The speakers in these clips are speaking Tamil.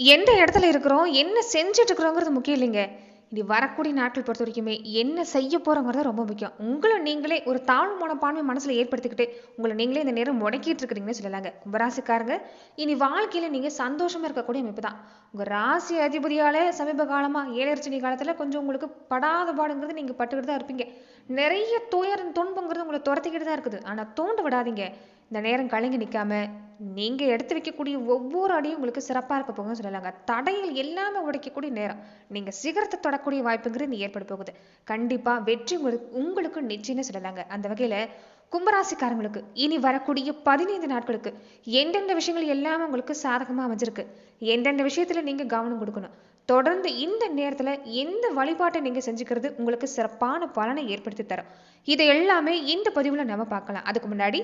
எந்த இடத்துல இருக்கிறோம் என்ன செஞ்சுட்டு இருக்கிறோங்கிறது முக்கியம் இல்லைங்க. இனி வரக்கூடிய நாட்கள் பொறுத்த வரைக்குமே என்ன செய்ய போகிறோங்கிறது ரொம்ப முக்கியம். உங்களை நீங்களே ஒரு தாழ்வு மனப்பான்மை மனசில் ஏற்படுத்திக்கிட்டு உங்களை நீங்களே இந்த நேரம் முடக்கிட்டு இருக்கிறீங்கன்னு சொல்லலாங்க. கும்பராசிக்காரங்க இனி வாழ்க்கையில் நீங்கள் சந்தோஷமாக இருக்கக்கூடிய அமைப்பு தான். உங்கள் ராசி அதிபதியால் சமீப காலமாக ஏழரச்சனி காலத்தில் கொஞ்சம் உங்களுக்கு படாத பாடுங்கிறது நீங்கள் பட்டுக்கிட்டு தான் இருப்பீங்க. நிறைய துயரம் துன்பங்கிறது உங்களை துரத்திக்கிட்டு தான் இருக்குது. ஆனால் தூண்ட விடாதீங்க. இந்த நேரம் கலங்கி நிற்காம நீங்கள் எடுத்து வைக்கக்கூடிய ஒவ்வொரு அடியும் உங்களுக்கு சிறப்பாக இருக்க போகும்னு சொல்லலாங்க தடையில் எல்லாமே உடைக்கக்கூடிய நேரம். நீங்கள் சிகரத்தை தொடக்கூடிய வாய்ப்புங்கிறது நீ ஏற்பட போகுது. கண்டிப்பாக வெற்றி உங்களுக்கு உங்களுக்கு நிச்சயம்னு சொல்லலாங்க அந்த வகையில் கும்பராசிக்காரங்களுக்கு இனி வரக்கூடிய பதினைந்து நாட்களுக்கு எந்தெந்த விஷயங்கள் எல்லாமே உங்களுக்கு சாதகமாக அமைஞ்சிருக்கு. எந்தெந்த விஷயத்தில் நீங்கள் கவனம் கொடுக்கணும். தொடர்ந்து இந்த நேரத்தில் எந்த வழிபாட்டை நீங்கள் செஞ்சுக்கிறது உங்களுக்கு சிறப்பான பலனை ஏற்படுத்தி தரும். இது எல்லாமே இந்த பதிவில் நம்ம பார்க்கலாம். அதுக்கு முன்னாடி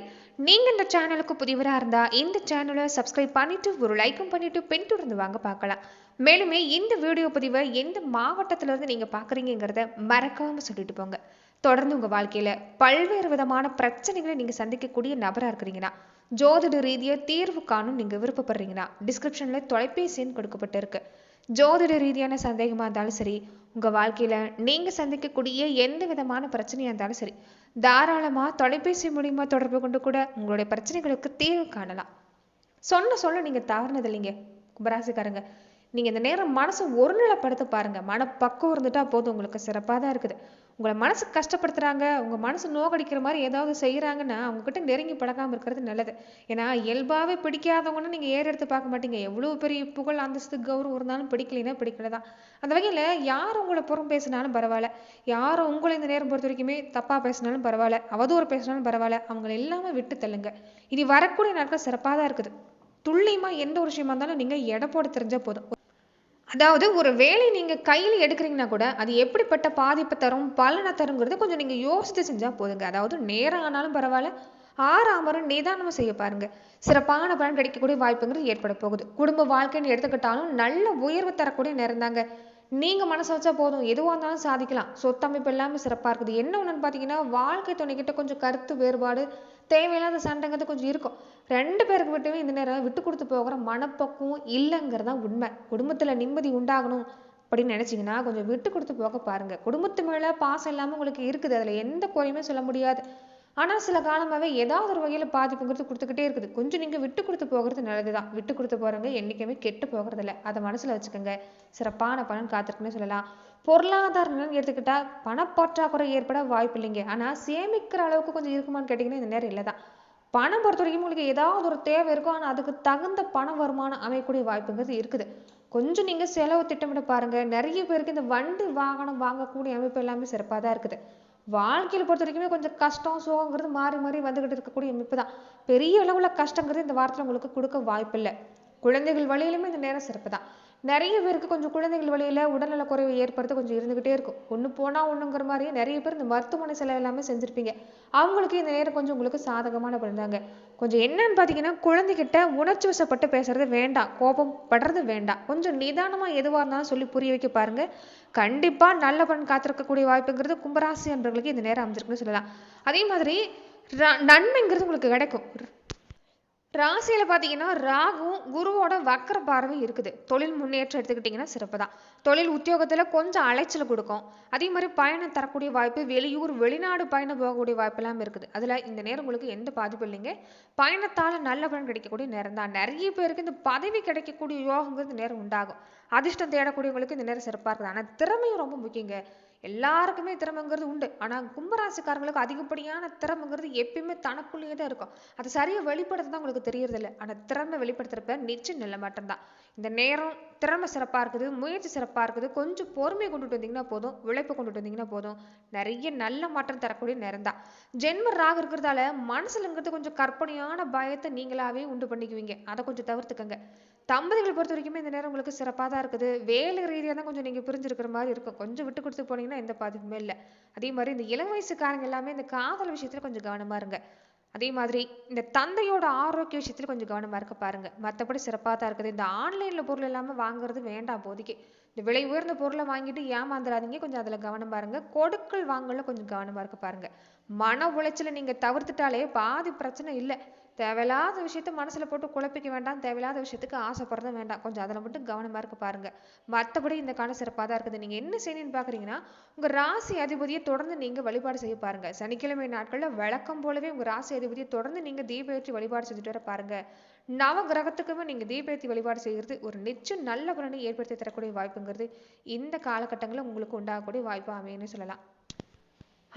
நீங்கள் இந்த சேனலுக்கு புதிவராக இருந்தால் இந்த சேனலை சப்ஸ்கிரைப் பண்ணிட்டு ஒரு லைக்கும் பண்ணிட்டு பின்தொடர்ந்து வாங்க பார்க்கலாம். மேலுமே இந்த வீடியோ பதிவை எந்த மாவட்டத்திலிருந்து நீங்கள் பார்க்குறீங்கிறத மறக்காமல் சொல்லிட்டு போங்க. தொடர்ந்து உங்கள் வாழ்க்கையில் பல்வேறு விதமான பிரச்சனைகளை நீங்கள் சந்திக்கக்கூடிய நபராக இருக்கிறீங்கன்னா ஜோதிட ரீதியாக தீர்வு காணும் நீங்கள் விருப்பப்படுறீங்கன்னா டிஸ்கிரிப்ஷனில் தொலைபேசி எண் கொடுக்கப்பட்டிருக்கு. ஜோதிட ரீதியான சந்தேகமாக இருந்தாலும் சரி உங்கள் வாழ்க்கையில் நீங்கள் சந்திக்கக்கூடிய எந்த விதமான பிரச்சனையாக இருந்தாலும் சரி தாராளமாக தொலைபேசி மூலியமாக தொடர்பு கொண்டு கூட உங்களுடைய பிரச்சனைகளுக்கு தீர்வு காணலாம். சொன்ன சொல்ல நீங்கள் தவறுனது இல்லைங்க கும்பராசிக்காரங்க. நீங்கள் இந்த நேரம் மனசை ஒருநிலைப்படுத்த பாருங்கள் மனப்பக்குவம் இருந்துட்டா போதும் உங்களுக்கு சிறப்பாக தான் இருக்குது. உங்களை மனசு கஷ்டப்படுத்துகிறாங்க உங்கள் மனசு நோகடிக்கிற மாதிரி ஏதாவது செய்கிறாங்கன்னா அவங்கக்கிட்ட நெருங்கி பழகாமல் இருக்கிறது நல்லது. ஏன்னா இயல்பாகவே பிடிக்காதவங்கன்னா நீங்கள் ஏற எடுத்து பார்க்க மாட்டீங்க. எவ்வளோ பெரிய புகழ் அந்தஸ்து கௌரவம் இருந்தாலும் பிடிக்கலைன்னா பிடிக்கல தான் அந்த வகையில் யார் உங்களை புறம் பேசினாலும் பரவாயில்ல. யாரும் உங்களை இந்த நேரம் பொறுத்த வரைக்குமே தப்பாக பேசினாலும் பரவாயில்ல. அவதூறு பேசினாலும் பரவாயில்ல. அவங்களை எல்லாமே விட்டு தள்ளுங்க. இனி வரக்கூடிய நாட்கள் சிறப்பாக தான் இருக்குது. துல்லியமாக எந்த ஒரு விஷயமா இருந்தாலும் நீங்கள் எடை போட தெரிஞ்சால் போதும். அதாவது ஒரு வேலை நீங்கள் கையில் எடுக்கிறீங்கன்னா கூட அது எப்படிப்பட்ட பாதிப்பை தரும் பலனை தருங்கிறது கொஞ்சம் நீங்கள் யோசித்து செஞ்சால் போதுங்க. அதாவது நேரம் ஆனாலும் பரவாயில்ல ஆறாமரும் நிதானமாக செய்ய பாருங்க. சிறப்பான பலன் கிடைக்கக்கூடிய வாய்ப்புங்கிறது ஏற்பட போகுது. குடும்ப வாழ்க்கைன்னு எடுத்துக்கிட்டாலும் நல்ல உயர்வு தரக்கூடிய நேரம் தாங்க. நீங்கள் மனசு வச்சா போதும். எதுவாக இருந்தாலும் சாதிக்கலாம். சொத்தமைப்பு எல்லாமே சிறப்பாக இருக்குது. என்ன ஒன்றுன்னு பார்த்தீங்கன்னா வாழ்க்கை துணைக்கிட்ட கொஞ்சம் கருத்து வேறுபாடு தேவையில்லாத சண்டைங்கிறது கொஞ்சம் இருக்கும். ரெண்டு பேருக்கு விட்டுமே இந்த நேரம் விட்டு கொடுத்து போகிற மனப்பக்குவம் இல்லைங்கிறது தான் உண்மை. குடும்பத்தில் நிம்மதி உண்டாகணும் அப்படின்னு நினச்சிங்கன்னா கொஞ்சம் விட்டு கொடுத்து போக பாருங்க. குடும்பத்து மேலே பாசம் இல்லாமல் உங்களுக்கு இருக்குது. அதில் எந்த குறையுமே சொல்ல முடியாது. ஆனால் சில காலமாகவே ஏதாவது ஒரு வகையில் பாதிப்புங்கிறது கொடுத்துக்கிட்டே இருக்குது. கொஞ்சம் நீங்கள் விட்டு கொடுத்து போகிறது நல்லது தான் விட்டு கொடுத்து போகிறவங்க என்றைக்குமே கெட்டு போகிறதில்ல. அதை மனசில் வச்சுக்கோங்க. சிறப்பான பலன் காத்திருக்குன்னு சொல்லலாம். பொருளாதார நிலம் எடுத்துக்கிட்டால் பணப்பற்றாக்குறை ஏற்பட வாய்ப்பு இல்லைங்க. ஆனால் சேமிக்கிற அளவுக்கு கொஞ்சம் இருக்குமான்னு கேட்டிங்கன்னா இந்த நேரம் இல்லை தான் பணம் பொறுத்த வரைக்கும் உங்களுக்கு ஏதாவது ஒரு தேவை இருக்கும் ஆனால் அதுக்கு தகுந்த பண வருமானம் அமையக்கூடிய வாய்ப்புங்கிறது இருக்குது. கொஞ்சம் நீங்கள் செலவு திட்டமிட பாருங்கள் நிறைய பேருக்கு இந்த வண்டி வாகனம் வாங்கக்கூடிய அமைப்பு எல்லாமே சிறப்பாக தான் இருக்குது. வாழ்க்கையில் பொறுத்த வரைக்குமே கொஞ்சம் கஷ்டம் சோகங்கிறது மாறி மாறி வந்துகிட்டு இருக்கக்கூடிய அமைப்பு தான். பெரிய அளவுல கஷ்டங்கிறது இந்த வாரத்தில் உங்களுக்கு கொடுக்க வாய்ப்பில்லை. குழந்தைகள் வழியிலுமே இந்த நேரம் சிறப்பு தான். நிறைய பேருக்கு கொஞ்சம் குழந்தைகள் வழியில் உடல்நல குறைவு ஏற்படுத்த கொஞ்சம் இருந்துக்கிட்டே இருக்கும். ஒன்று போனால் ஒன்றுங்கிற மாதிரியே நிறைய பேர் இந்த மருத்துவமனை செலவு எல்லாமே செஞ்சுருப்பீங்க. அவங்களுக்கு இந்த நேரம் கொஞ்சம் உங்களுக்கு சாதகமான பிறந்தாங்க கொஞ்சம் என்னன்னு பார்த்தீங்கன்னா குழந்தைகிட்ட உணர்ச்சி வசப்பட்டு பேசுறது வேண்டாம். கோபம் படுறது வேண்டாம். கொஞ்சம் நிதானமாக எதுவாக இருந்தாலும் சொல்லி புரிய வைக்க பாருங்க. கண்டிப்பாக நல்ல பலன் காத்திருக்கக்கூடிய வாய்ப்புங்கிறது கும்பராசி என்பவர்களுக்கு இந்த நேரம் அமைஞ்சிருக்குன்னு சொல்லலாம். அதே மாதிரி நன்மைங்கிறது உங்களுக்கு கிடைக்கும். ராசியில் பார்த்தீங்கன்னா ராகுவும் குருவோட வக்கர பார்வை இருக்குது. தொழில் முன்னேற்றம் எடுத்துக்கிட்டிங்கன்னா சிறப்பு தான் தொழில் உத்தியோகத்தில் கொஞ்சம் அலைச்சல் கொடுக்கும். அதே மாதிரி பயணம் தரக்கூடிய வாய்ப்பு வெளியூர் வெளிநாடு பயணம் போகக்கூடிய வாய்ப்பெல்லாம் இருக்குது. அதில் இந்த நேரம் உங்களுக்கு எந்த பாதிப்பும் இல்லைங்க. பயணத்தால் நல்ல பலன் கிடைக்கக்கூடிய நேரம் தான். நிறைய பேருக்கு இந்த பதவி கிடைக்கக்கூடிய யோகங்கிறது நேரம் உண்டாகும். அதிர்ஷ்டம் தேடக்கூடியவங்களுக்கு இந்த நேரம் சிறப்பாக இருக்குது. ஆனால் திறமையும் ரொம்ப முக்கியங்க. எல்லாருக்குமே திறமைங்கிறது உண்டு. ஆனால் கும்பராசிக்காரங்களுக்கு அதிகப்படியான திறமைங்கிறது எப்பயுமே தனக்குள்ளேயே தான் இருக்கும். அது சரியாக வெளிப்படுத்த தான் உங்களுக்கு தெரியறதில்ல. ஆனால் திறமை வெளிப்படுத்துகிறப்ப நிச்சயம் நல்ல மட்டும்தான் தான். இந்த நேரம் திறமை சிறப்பாக இருக்குது முயற்சி சிறப்பாக இருக்குது. கொஞ்சம் பொறுமையை கொண்டுட்டு வந்தீங்கன்னா போதும். உழைப்பு கொண்டுட்டு வந்தீங்கன்னா போதும். நிறைய நல்ல மாற்றம் தரக்கூடிய நேரம் தான். ஜென்ம ராக இருக்கிறதால மனசுலங்கிறது கொஞ்சம் கற்பனையான பயத்தை நீங்களாவே உண்டு பண்ணிக்குவீங்க. அதை கொஞ்சம் தவிர்த்துக்கங்க. தம்பதிகளை பொறுத்த வரைக்குமே இந்த நேரம் உங்களுக்கு சிறப்பாக தான் இருக்குது. வேலை ரீதியாக தான் கொஞ்சம் நீங்கள் பிரிஞ்சிருக்கிற மாதிரி இருக்கும். கொஞ்சம் விட்டு கொடுத்து போனீங்கன்னா எந்த பாதிப்புமே இல்லை. அதே மாதிரி இந்த இளம் வயசுக்காரங்க எல்லாமே இந்த காதல் விஷயத்துல கொஞ்சம் கவனமா இருங்க. அதே மாதிரி இந்த தந்தையோட ஆரோக்கிய விஷயத்துல கொஞ்சம் கவனமா இருக்க பாருங்க. மற்றபடி சிறப்பாக தான் இருக்குது. இந்த ஆன்லைன்ல பொருள் எல்லாமே வாங்குறது வேண்டாம் போதிக்கு இந்த விலை உயர்ந்த பொருளை வாங்கிட்டு ஏமாந்துடாதீங்க கொஞ்சம் அதில் கவனம் பாருங்க கொடுக்கல் வாங்கல கொஞ்சம் கவனமா இருக்க பாருங்க. மன உளைச்சலை நீங்க தவிர்த்துட்டாலே பாதி பிரச்சனை இல்லை. தேவையில்லாத விஷயத்த மனசுல போட்டு குழப்பிக்க வேண்டாம். தேவையில்லாத விஷயத்துக்கு ஆசைப்படுறதும் வேண்டாம். கொஞ்சம் அதில் மட்டும் கவனமா இருக்க பாருங்க. மற்றபடி இந்த காலம் சிறப்பாக தான் இருக்குது. நீங்கள் என்ன செய்யணும்னு பார்க்குறீங்கன்னா உங்கள் ராசி அதிபதியை தொடர்ந்து நீங்கள் வழிபாடு செய்ய பாருங்க. சனிக்கிழமை நாட்களில் வழக்கம் போலவே உங்கள் ராசி அதிபதியை தொடர்ந்து நீங்க தீபேற்றி வழிபாடு செஞ்சுட்டு வர பாருங்க. நவ கிரகத்துக்குமே நீங்கள் தீபேற்றி வழிபாடு செய்கிறது ஒரு நிச்சயம் நல்ல பலனை ஏற்படுத்தி தரக்கூடிய வாய்ப்புங்கிறது இந்த காலகட்டங்களில் உங்களுக்கு உண்டாகக்கூடிய வாய்ப்பு அமையன்னு சொல்லலாம்.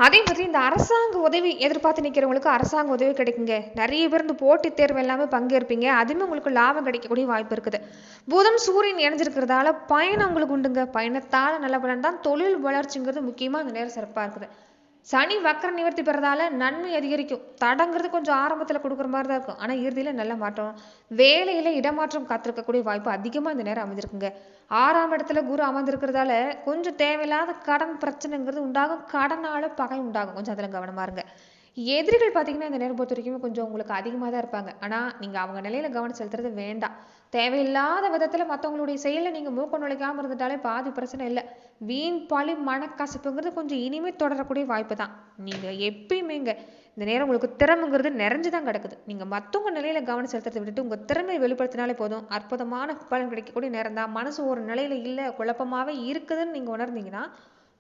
அதே மாதிரி இந்த அரசாங்க உதவி எதிர்பார்த்து நிற்கிறவங்களுக்கு அரசாங்க உதவி கிடைக்குங்க. நிறைய பேர் இந்த போட்டித் தேர்வு எல்லாமே பங்கேற்பீங்க. அதுவுமே உங்களுக்கு லாபம் கிடைக்கக்கூடிய வாய்ப்பு இருக்குது. புதன் சூரியன் இணைஞ்சிருக்கிறதால பயணம் உங்களுக்கு உண்டுங்க. பயணத்தால் நல்ல பலன் தான். தொழில் வளர்ச்சிங்கிறது முக்கியமாக இந்த நேரம் சிறப்பாக இருக்குது. சனி வக்கர நிவர்த்தி பெறதால நன்மை அதிகரிக்கும். தடங்கிறது கொஞ்சம் ஆரம்பத்தில் கொடுக்குற மாதிரி தான் இருக்கும். ஆனால் இறுதியில் நல்ல மாற்றம். வேலையில் இடமாற்றம் காத்திருக்கக்கூடிய வாய்ப்பு அதிகமாக இந்த நேரம் அமைஞ்சிருக்குங்க. ஆறாம் இடத்துல குரு அமர்ந்திருக்கிறதால கொஞ்சம் தேவையில்லாத கடன் பிரச்சனைங்கிறது உண்டாகும். கடனால பகை உண்டாகும். கொஞ்சம் அதில் கவனமா இருங்க. எதிரிகள் பார்த்தீங்கன்னா இந்த நேரம் பொறுத்த வரைக்கும் கொஞ்சம் உங்களுக்கு அதிகமாக தான் இருப்பாங்க. ஆனால் நீங்கள் அவங்க நிலையில கவனம் செலுத்துறது வேண்டாம். தேவையில்லாத விதத்தில் மற்றவங்களுடைய செயலை நீங்கள் மூக்க நுழைக்காமல் இருந்துட்டாலே பாதி பிரச்சனை இல்லை. வீண் பழி மனக்கசப்புங்கிறது கொஞ்சம் இனிமே தொடரக்கூடிய வாய்ப்பு தான் நீங்கள் எப்பயுமேங்க இந்த நேரம் உங்களுக்கு திறமைங்கிறது நிறைஞ்சு தான் கிடக்குது. நீங்கள் மற்றவங்க நிலையில் கவனம் செலுத்துறதை விட்டுட்டு உங்கள் திறமையை வெளிப்படுத்தினாலே போதும். அற்புதமான பலன் கிடைக்கக்கூடிய நேரம் தான் மனசு ஒரு நிலையில் இல்லை குழப்பமாகவே இருக்குதுன்னு நீங்கள் உணர்ந்தீங்கன்னா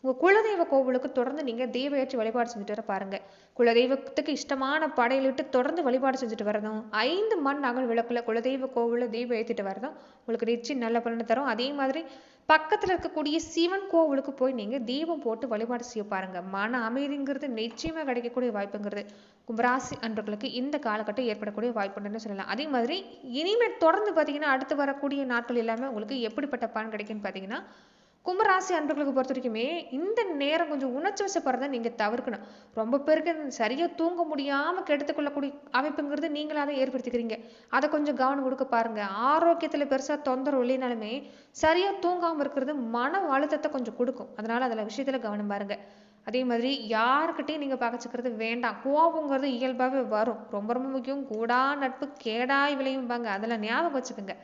உங்கள் குலதெய்வ கோவிலுக்கு தொடர்ந்து நீங்கள் தெய்வ ஏற்றி வழிபாடு செஞ்சுட்டு வர பாருங்க. குலதெய்வத்துக்கு இஷ்டமான படையலிட்டு தொடர்ந்து வழிபாடு செஞ்சுட்டு வரதும் ஐந்து மண் அகல் விளக்குல குலதெய்வ கோவிலில் தெய்வம் ஏற்றிட்டு வரதும் உங்களுக்கு நிச்சயம் நல்ல பலனை தரும். அதே மாதிரி பக்கத்தில் இருக்கக்கூடிய சிவன் கோவிலுக்கு போய் நீங்கள் தீபம் போட்டு வழிபாடு செய்ய பாருங்க. மன அமைதிங்கிறது நிச்சயமாக கிடைக்கக்கூடிய வாய்ப்புங்கிறது. கும்பராசி அன்பர்களுக்கு இந்த காலகட்டம் ஏற்படக்கூடிய வாய்ப்புன்னு சொல்லலாம். அதே மாதிரி இனிமேல் தொடர்ந்து பார்த்தீங்கன்னா அடுத்து வரக்கூடிய நாட்கள் எல்லாமே உங்களுக்கு எப்படிப்பட்ட பலன் கிடைக்குன்னு பார்த்தீங்கன்னா கும்பராசி அன்பர்களுக்கு பொறுத்த வரைக்குமே இந்த நேரம் கொஞ்சம் உணர்ச்சி வசப்படுறதை நீங்க தவிர்க்கணும். ரொம்ப பேருக்கு சரியா தூங்க முடியாம கெடுத்துக்கொள்ளக்கூடிய அமைப்புங்கிறது நீங்களாக அதை ஏற்படுத்திக்கிறீங்க. அதை கொஞ்சம் கவனம் கொடுக்க பாருங்க. ஆரோக்கியத்துல பெருசா தொந்தரவு இல்லைனாலுமே சரியா தூங்காம இருக்கிறது மன அழுத்தத்தை கொஞ்சம் கொடுக்கும். அதனால அதுல விஷயத்துல கவனம் பாருங்க. அதே மாதிரி யாருக்கிட்டையும் நீங்க பகச்சுக்கிறது வேண்டாம். கோபங்கிறது இயல்பாவே வரும். ரொம்ப ரொம்ப முக்கியம். கூடா நட்பு கேடாய் விளையும்பாங்க அதில் ஞாபகம் வச்சுக்கோங்க.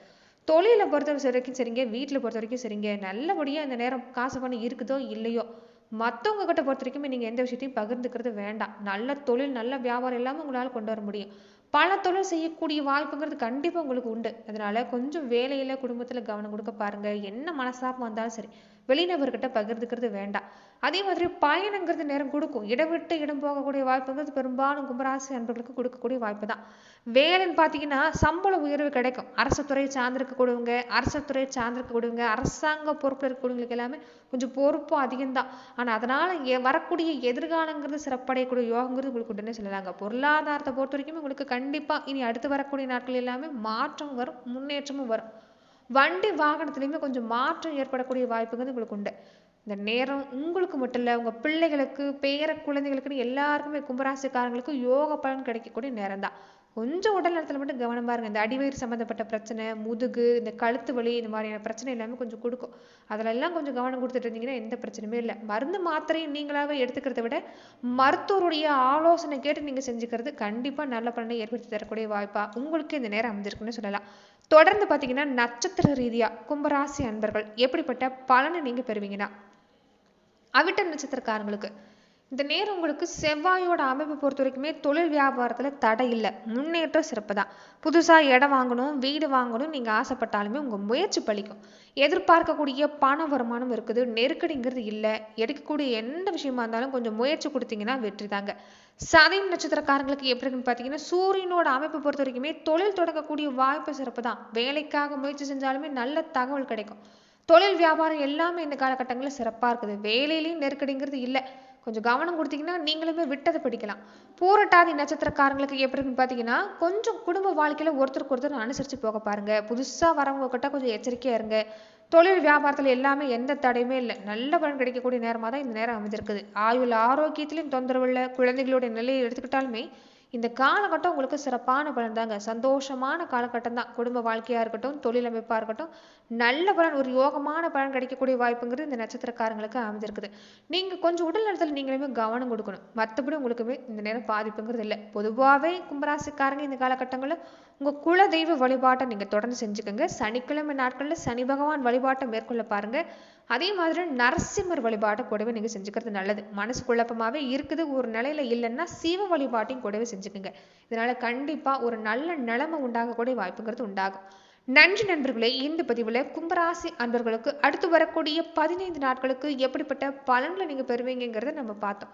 தொழிலை பொறுத்த வரைக்கும் சரிங்க வீட்டில் பொறுத்த வரைக்கும் சரிங்க. நல்லபடியாக இந்த நேரம் காசு பணம் இருக்குதோ இல்லையோ மற்றவங்க கிட்ட பொறுத்த வரைக்கும் நீங்கள் எந்த விஷயத்தையும் பகிர்ந்துக்கிறது வேண்டாம். நல்ல தொழில் நல்ல வியாபாரம் எல்லாமே உங்களால் கொண்டு வர முடியும். பல தொழில் செய்யக்கூடிய வாய்ப்புங்கிறது கண்டிப்பாக உங்களுக்கு உண்டு. அதனால கொஞ்சம் வேலையில குடும்பத்தில் கவனம் கொடுக்க பாருங்க. என்ன மனசாப்பம் வந்தாலும் சரி வெளிநபர்கிட்ட பகிர்ந்துக்கிறது வேண்டாம். அதே மாதிரி பயணங்கிறது நேரம் கொடுக்கும். இடம் விட்டு இடம் போகக்கூடிய வாய்ப்புங்கிறது பெரும்பாலும் கும்பராசி அன்பர்களுக்கு கொடுக்கக்கூடிய வாய்ப்பு தான். வேலைன்னு பார்த்தீங்கன்னா சம்பள உயர்வு கிடைக்கும். அரசு சார்ந்திருக்க சார்ந்திருக்கக்கூடியவங்க அரசு துறையை சார்ந்திருக்கக்கூடியவங்க அரசாங்க பொறுப்பில் இருக்கக்கூடியவங்களுக்கு எல்லாமே கொஞ்சம் பொறுப்பு அதிகம்தான். ஆனால் அதனால் எ- வரக்கூடிய எதிர்காலங்கிறது சிறப்படையக்கூடிய யோகங்கிறது உங்களுக்கு உடனே சொல்லலாங்க. பொருளாதாரத்தை பொறுத்த வரைக்கும் உங்களுக்கு கண்டிப்பாக இனி அடுத்து வரக்கூடிய நாட்கள் எல்லாமே மாற்றம் வரும் முன்னேற்றமும் வரும். வண்டி வாகனத்துலையுமே கொஞ்சம் மாற்றம் ஏற்படக்கூடிய வாய்ப்புங்கிறது உங்களுக்கு உண்டு. இந்த நேரம் உங்களுக்கு மட்டும் இல்லை உங்கள் பிள்ளைகளுக்கு பேர குழந்தைகளுக்குன்னு எல்லாருக்குமே கும்பராசிக்காரங்களுக்கும் யோக பலன் கிடைக்கக்கூடிய நேரம் தான் கொஞ்சம் உடல் நலத்தில் மட்டும் கவனம் பாருங்க. இந்த அடிவயிறு சம்மந்தப்பட்ட பிரச்சனை முதுகு இந்த கழுத்து வலி இந்த மாதிரியான பிரச்சனை எல்லாமே கொஞ்சம் கொடுக்கும். அதிலெல்லாம் கொஞ்சம் கவனம் கொடுத்துட்டு இருந்தீங்கன்னா எந்த பிரச்சனையுமே இல்லை. மருந்து மாத்திரையும் நீங்களாகவே எடுத்துக்கிறத விட மருத்துவருடைய ஆலோசனை கேட்டு நீங்கள் செஞ்சுக்கிறது கண்டிப்பாக நல்ல பலனை ஏற்படுத்தி தரக்கூடிய வாய்ப்பாக உங்களுக்கு இந்த நேரம் அமைஞ்சிருக்குன்னு சொல்லலாம். தொடர்ந்து பார்த்தீங்கன்னா நட்சத்திர ரீதியாக கும்பராசி அன்பர்கள் எப்படிப்பட்ட பலனை நீங்கள் பெறுவீங்கன்னா அவிட்ட நட்சத்திரக்காரங்களுக்கு. இந்த நேரம் உங்களுக்கு செவ்வாயோட அமைப்பு பொறுத்த வரைக்குமே தொழில் வியாபாரத்தில் தடை இல்லை. முன்னேற்றம் சிறப்பு தான். புதுசாக இடம் வாங்கணும் வீடு வாங்கணும் நீங்கள் ஆசைப்பட்டாலுமே உங்கள் முயற்சி பலிக்கும். எதிர்பார்க்கக்கூடிய பண வருமானம் இருக்குது. நெருக்கடிங்கிறது இல்லை. எடுக்கக்கூடிய எந்த விஷயமா இருந்தாலும் கொஞ்சம் முயற்சி கொடுத்தீங்கன்னா வெற்றி தாங்க. சதயம் நட்சத்திரக்காரங்களுக்கு எப்படி இருக்குன்னு பார்த்தீங்கன்னா சூரியனோட அமைப்பு பொறுத்த வரைக்குமே தொழில் தொடங்கக்கூடிய வாய்ப்பு சிறப்பு தான். வேலைக்காக முயற்சி செஞ்சாலுமே நல்ல தகவல் கிடைக்கும். தொழில் வியாபாரம் எல்லாமே இந்த காலகட்டங்களில் சிறப்பாக இருக்குது. வேலையிலையும் நெருக்கடிங்கிறது இல்லை. கொஞ்சம் கவனம் கொடுத்தீங்கன்னா நீங்களுமே விட்டதை படிக்கலாம். பூரட்டாதி நட்சத்திரக்காரங்களுக்கு எப்படின்னு பார்த்தீங்கன்னா கொஞ்சம் குடும்ப வாழ்க்கையில ஒருத்தருக்கு ஒருத்தர் அனுசரிச்சு போக பாருங்க. புதுசா வரவங்க கிட்ட கொஞ்சம் எச்சரிக்கையா இருங்க. தொழில் வியாபாரத்துல எல்லாமே எந்த தடையுமே இல்லை. நல்ல பலன் கிடைக்கக்கூடிய நேரமா தான் இந்த நேரம் அமைஞ்சிருக்குது. ஆயுள் ஆரோக்கியத்திலையும் தொந்தரவு இல்லை. குழந்தைகளுடைய நிலையை எடுத்துக்கிட்டாலுமே இந்த காலகட்டம் உங்களுக்கு சிறப்பான பலன் தாங்க. சந்தோஷமான காலகட்டம் தான். குடும்ப வாழ்க்கையாக இருக்கட்டும் தொழில் அமைப்பாக இருக்கட்டும் நல்ல பலன் ஒரு யோகமான பலன் கிடைக்கக்கூடிய வாய்ப்புங்கிறது இந்த நட்சத்திரக்காரங்களுக்கு அமைஞ்சிருக்குது. நீங்கள் கொஞ்சம் உடல் நலத்தில் நீங்களுமே கவனம் கொடுக்கணும். மற்றபடி உங்களுக்குமே இந்த நேரம் பாதிப்புங்கிறது இல்லை. பொதுவாகவே கும்பராசிக்காரங்க இந்த காலகட்டங்களில் உங்கள் குல தெய்வ வழிபாட்டை நீங்கள் தொடர்ந்து செஞ்சுக்கோங்க. சனிக்கிழமை நாட்களில் சனி பகவான் வழிபாட்டை மேற்கொள்ள பாருங்கள் அதே மாதிரி நரசிம்மர் வழிபாட்டை கூடவே நீங்கள் செஞ்சுக்கிறது நல்லது. மனசு குழப்பமாகவே இருக்குது. ஒரு நிலையில் இல்லைன்னா சிவ வழிபாட்டையும் கூடவே செஞ்சுக்கோங்க. இதனால் கண்டிப்பாக ஒரு நல்ல நிலைமை உண்டாகக்கூடிய வாய்ப்புங்கிறது உண்டாகும். நன்றி நண்பர்களே இந்த பதிவில் கும்பராசி அன்பர்களுக்கு அடுத்து வரக்கூடிய பதினைந்து நாட்களுக்கு எப்படிப்பட்ட பலன்களை நீங்கள் பெறுவீங்கிறத நம்ம பார்த்தோம்.